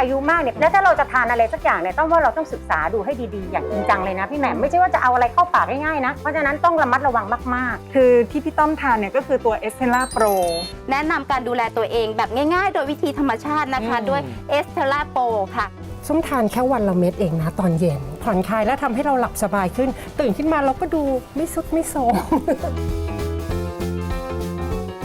อายุมากเนี่ยแล้วถ้าเราจะทานอะไรสักอย่างเนี่ยต้องว่าเราต้องศึกษาดูให้ดีๆ อย่างจริงจังเลยนะพี่แหม่มไม่ใช่ว่าจะเอาอะไรเข้าปากง่ายๆนะ เพราะฉะนั้นต้องระมัดระวังมากๆ คือที่พี่ต้อมทานเนี่ยก็คือตัวเอสเทล่าโปรแนะนำการดูแลตัวเองแบบง่ายๆ โดยวิธีธรรมชาตินะคะ อืม ด้วยเอสเทล่าโปค่ะ ส้มทานแค่วันละเม็ดเองนะตอนเย็นผ่อนคลายและทำให้เราหลับสบายขึ้น ตื่นขึ้นมาเราก็ดูไม่สุดไม่โทรม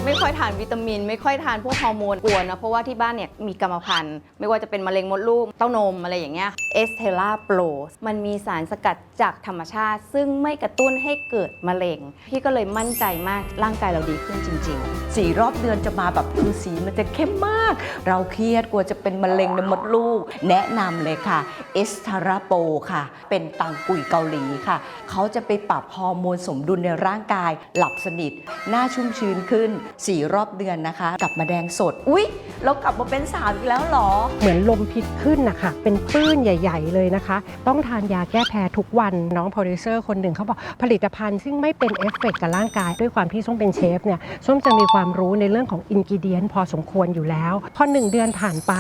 ไม่ค่อยทานวิตามิน ไม่ค่อยทานพวกฮอร์โมนกลัวนะ เพราะว่าที่บ้านเนี่ยมีกรรมพันธุ์ ไม่ว่าจะเป็นมะเร็งมดลูกเต้านมอะไรอย่างเงี้ยเอสเทล่าโปรมันมีสารสกัดจากธรรมชาติ ซึ่งไม่กระตุ้นให้เกิดมะเร็ง พี่ก็เลยมั่นใจมากร่างกายเราดีขึ้นจริง ๆ สีรอบเดือนจะมาแบบคือสีมันจะเข้มมาก เราเครียดกลัวจะเป็นมะเร็งในมดลูก แนะนำเลยค่ะเอสทาราโปค่ะ เป็นตังกุยเกาหลีค่ะ เขาจะไปปรับฮอร์โมนสมดุลในร่างกาย หลับสนิท หน้าชุ่มชื้นขึ้นสีรอบเดือนนะคะ กลับมาแดงสด อุ๊ย เรากลับมาเป็นสาวอีกแล้วเหรอ เหมือนลมพิษขึ้นนะคะเป็นปื้นใหญ่ ๆ เลยนะคะ ต้องทานยาแก้แพ้ทุกวันน้องโปรดิวเซอร์คนหนึ่งเขาบอกผลิตภัณฑ์ซึ่งไม่เป็นเอฟเฟกต์กับร่างกาย ด้วยความที่ส้มเป็นเชฟเนี่ยส้มจะมีความรู้ในเรื่องของอินกิเดียนพอสมควรอยู่แล้ว พอหนึ่งเดือนผ่านไป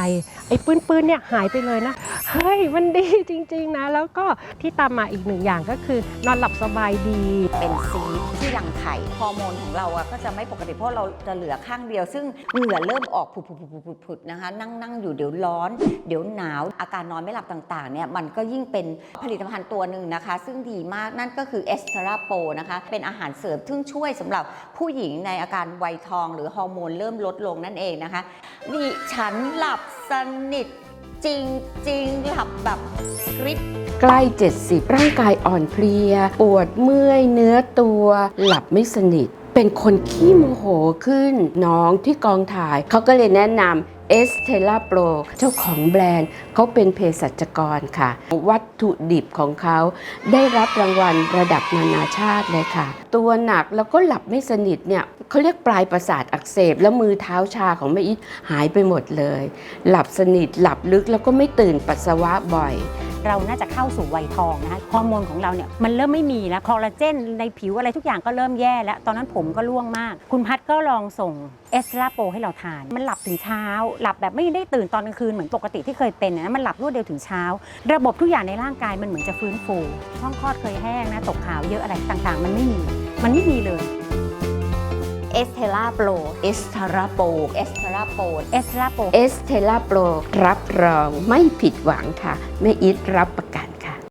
ไอ้ปื้นๆเนี่ยหายไปเลยนะ เฮ้ยมันดีจริง ๆ นะ แล้วก็ที่ตามมาอีกหนึ่งอย่างก็คือนอนหลับสบายดี เป็นซีที่รังไข่ฮอร์โมนของเราอะก็จะไม่ปกติเพราะเราจะเหลือข้างเดียว ซึ่งเหงื่อเริ่มออกผุดๆๆๆนะคะ นั่งนั่งอยู่เดี๋ยวร้อน เดี๋ยวหนาวอาการนอนไม่หลับต่างๆเนี่ยมันก็ยิ่งเป็นผลิตภัณฑ์ตัวหนึ่งนะคะ ซึ่งดีมากนั่นก็คือเอสเทราโปนะคะเป็นอาหารเสริมซึ่งช่วยสำหรับผู้หญิงในอาการวัยทอง หรือฮอร์โมนเริ่มลดลงนั่นเองนะคะดิฉันหลับสนิท จริงๆหลับแบบกริบใกล้ 70 ร่างกายอ่อนเพลีย ปวดเมื่อยเนื้อตัว หลับไม่สนิท เป็นคนขี้โมโหขึ้น น้องที่กองถ่าย เขาก็เลยแนะนำเอสเทล่าโปรเจ้าของแบรนด์เขาเป็นเภสัชกรค่ะ วัตถุดิบของเขาได้รับรางวัลระดับนานาชาติเลยค่ะ ตัวหนักแล้วก็หลับไม่สนิทเนี่ย เขาเรียกปลายประสาทอักเสบ แล้วมือเท้าชาของแม่อิทหายไปหมดเลย หลับสนิทหลับลึกแล้วก็ไม่ตื่นปัสสาวะบ่อย เราน่าจะเข้าสู่วัยทองนะคะฮอร์โมนของเราเนี่ยมันเริ่มไม่มีแล้วคอลลาเจนในผิวอะไรทุกอย่างก็เริ่มแย่แล้ว ตอนนั้นผมก็ร่วงมาก คุณพัดก็ลองส่งเอสลาโปให้เราทาน มันหลับถึงเช้า หลับแบบไม่ได้ตื่นตอนกลางคืนเหมือนปกติที่เคยเป็นนะมันหลับรวดเดียวถึงเช้า ระบบทุกอย่างในร่างกายมันเหมือนจะฟื้นฟูช่องคลอดเคยแห้งนะตกขาวเยอะอะไรต่างๆ มันไม่มี มันไม่มีเลย เอสเทล่าโปรเอสทาราโปเอสเทราโปเอสลาโปเอสเทล่าโปรรับรองไม่ผิดหวังค่ะแม่อิทรับประ